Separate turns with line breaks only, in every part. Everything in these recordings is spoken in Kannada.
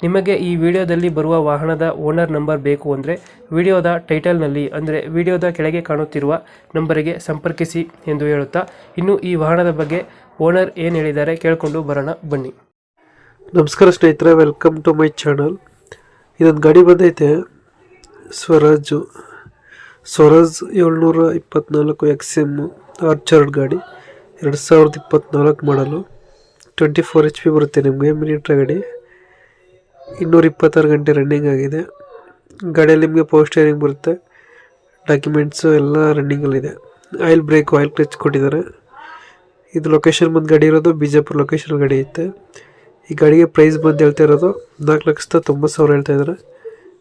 ನಿಮಗೆ ಈ ವಿಡಿಯೋದಲ್ಲಿ ಬರುವ ವಾಹನದ ಓನರ್ ನಂಬರ್ ಬೇಕು ಅಂದರೆ ವಿಡಿಯೋದ ಟೈಟಲ್ನಲ್ಲಿ ಅಂದರೆ ವಿಡಿಯೋದ ಕೆಳಗೆ ಕಾಣುತ್ತಿರುವ ನಂಬರಿಗೆ ಸಂಪರ್ಕಿಸಿ ಎಂದು ಹೇಳುತ್ತಾ ಇನ್ನು ಈ ವಾಹನದ ಬಗ್ಗೆ ಓನರ್ ಏನು ಹೇಳಿದ್ದಾರೆ ಕೇಳಿಕೊಂಡು ಬರೋಣ ಬನ್ನಿ ನಮಸ್ಕಾರ ಸ್ನೇಹಿತರೆ ವೆಲ್ಕಮ್ ಟು ಮೈ ಚಾನಲ್ ಇದೊಂದು ಗಾಡಿ ಬಂದೈತೆ ಸ್ವರಾಜು ಸ್ವರಾಜ್ ಏಳ್ನೂರ ಇಪ್ಪತ್ನಾಲ್ಕು ಎಕ್ಸ್ ಎಂ ಆರ್ಚರ್ಡ್ ಗಾಡಿ ಎರಡು ಸಾವಿರದ ಇಪ್ಪತ್ನಾಲ್ಕು ಮಾಡಲು ಟ್ವೆಂಟಿ ಫೋರ್ ಎಚ್ ಪಿ ಬರುತ್ತೆ ನಿಮಗೆ ಮಿನಿಟ್ರ್ ಗಾಡಿ ಇನ್ನೂರ ಇಪ್ಪತ್ತಾರು ಗಂಟೆ ರನ್ನಿಂಗ್ ಆಗಿದೆ. ಗಾಡಿಯಲ್ಲಿ ನಿಮಗೆ ಪೋಸ್ಟರಿಂಗ್ ಸ್ಟೇರಿಂಗ್ ಬರುತ್ತೆ. ಡಾಕ್ಯುಮೆಂಟ್ಸು ಎಲ್ಲ ರನ್ನಿಂಗಲ್ಲಿದೆ ಆಯಿಲ್ ಬ್ರೇಕ್ ಆಯಿಲ್ ಕ್ಲಚ್ ಕೊಟ್ಟಿದ್ದಾರೆ. ಇದು ಲೊಕೇಶನ್ ಬಂದು ಗಾಡಿ ಇರೋದು, ಬಿಜಾಪುರ ಲೊಕೇಶನ್ ಗಾಡಿ ಐತೆ. ಈ ಗಾಡಿಗೆ ಪ್ರೈಸ್ ಬಂದು ಹೇಳ್ತಾ ಇರೋದು ನಾಲ್ಕು ಲಕ್ಷದ ತೊಂಬತ್ತು ಸಾವಿರ ಹೇಳ್ತಾ ಇದ್ದಾರೆ.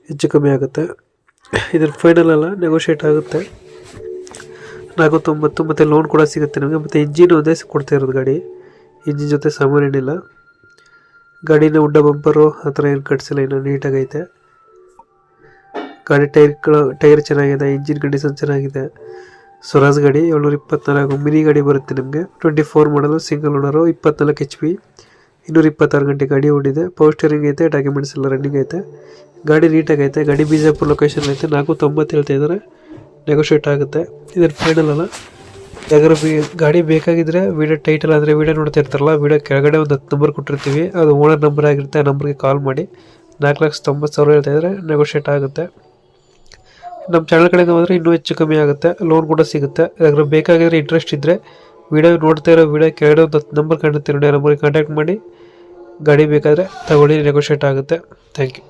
ಹೆಚ್ಚು ಕಮ್ಮಿ ಆಗುತ್ತೆ. ಇದ್ರ ಫೈನಲ್ ಅಲ್ಲ ನೆಗೋಷಿಯೇಟ್ ಆಗುತ್ತೆ. ನಾಲ್ಕು ತೊಂಬತ್ತು ಮತ್ತು ಲೋನ್ ಕೂಡ ಸಿಗುತ್ತೆ ನಿಮಗೆ. ಮತ್ತು ಇಂಜಿನ್ ಒಂದೇ ಕೊಡ್ತಾ ಇರೋದು ಗಾಡಿ. ಇಂಜಿನ್ ಜೊತೆ ಸಾಮಾನು ಏನಿಲ್ಲ ಗಾಡಿನ ಉಡ್ಡ ಬಂಪರು ಆ ಥರ ಏನು ಕಟ್ಸಿಲ್ಲ, ಇನ್ನು ನೀಟಾಗೈತೆ. ಗಾಡಿ ಟೈರ್ಗಳು ಟೈರ್ ಚೆನ್ನಾಗಿದೆ, ಇಂಜಿನ್ ಕಂಡೀಷನ್ ಚೆನ್ನಾಗಿದೆ. ಸ್ವರಾಜ್ ಗಾಡಿ ಏಳ್ನೂರ ಇಪ್ಪತ್ನಾಲ್ಕು ಮಿನಿ ಗಾಡಿ ಬರುತ್ತೆ ನಿಮಗೆ. ಟ್ವೆಂಟಿ ಫೋರ್ ಮಾಡಲು ಸಿಂಗಲ್ ಓನರು ಇಪ್ಪತ್ನಾಲ್ಕು ಎಚ್ ಪಿ ಇನ್ನೂರ ಇಪ್ಪತ್ತಾರು ಗಂಟೆ ಗಾಡಿ ಓಡಿದೆ. ಪೋಸ್ಟರಿಂಗ್ ಸ್ಟೇರಿಂಗ್ ಐತೆ ಡಾಕ್ಯುಮೆಂಟ್ಸ್ ಎಲ್ಲ ರನ್ನಿಂಗ್ ಐತೆ. ಗಾಡಿ ನೀಟಾಗೈತೆ ಗಾಡಿ ಬಿಜಾಪುರ ಲೊಕೇಶನ್ ಐತೆ. ನಾಲ್ಕು ತೊಂಬತ್ತು ಹೇಳ್ತಾ ಇದ್ದಾರೆ. ನೆಗೋಷಿಯೇಟ್ ಆಗುತ್ತೆ. ಇದನ್ನು ಫೈನಲ್ ಅಲ್ಲ? ಯಾಕಂದ್ರೆ ಗಾಡಿ ಬೇಕಾಗಿದ್ರೆ ವಿಡಿಯೋ ಟೈಟಲ್ ಆದರೆ ವಿಡಿಯೋ ನೋಡ್ತಾ ಇರ್ತಾರಲ್ಲ ವಿಡಿಯೋ ಕೆಳಗಡೆ ಒಂದು ಹತ್ತು ನಂಬರ್ ಕೊಟ್ಟಿರ್ತೀವಿ. ಅದು ಓನರ್ ನಂಬರ್ ಆಗಿರುತ್ತೆ, ಆ ನಂಬರ್ಗೆ ಕಾಲ್ ಮಾಡಿ. ನಾಲ್ಕು ಲಕ್ಷ ತೊಂಬತ್ತು ಸಾವಿರ ಹೇಳ್ತಾ ಇದ್ರೆ ನೆಗೋಷಿಯೇಟ್ ಆಗುತ್ತೆ. ನಮ್ಮ ಚಾನಲ್ ಕಡೆಯಿಂದ ಹೋದರೆ ಇನ್ನೂ ಹೆಚ್ಚು ಕಮ್ಮಿ ಆಗುತ್ತೆ ಲೋನ್ ಕೂಡ ಸಿಗುತ್ತೆ. ಯಾಕಂದ್ರೆ ಬೇಕಾಗಿದ್ರೆ ಇಂಟ್ರೆಸ್ಟ್ ಇದ್ದರೆ ವಿಡಿಯೋ ನೋಡ್ತಾ ಇರೋ ವಿಡಿಯೋ ಕೆಳಗಡೆ ಒಂದು ಹತ್ತು ನಂಬರ್ ಕಾಣುತ್ತೆ ನೋಡಿ, ಆ ನಂಬರ್ಗೆ ಕಾಂಟ್ಯಾಕ್ಟ್ ಮಾಡಿ, ಗಾಡಿ ಬೇಕಾದರೆ ತಗೊಳ್ಳಿ ನೆಗೋಷಿಯೇಟ್ ಆಗುತ್ತೆ. Thank you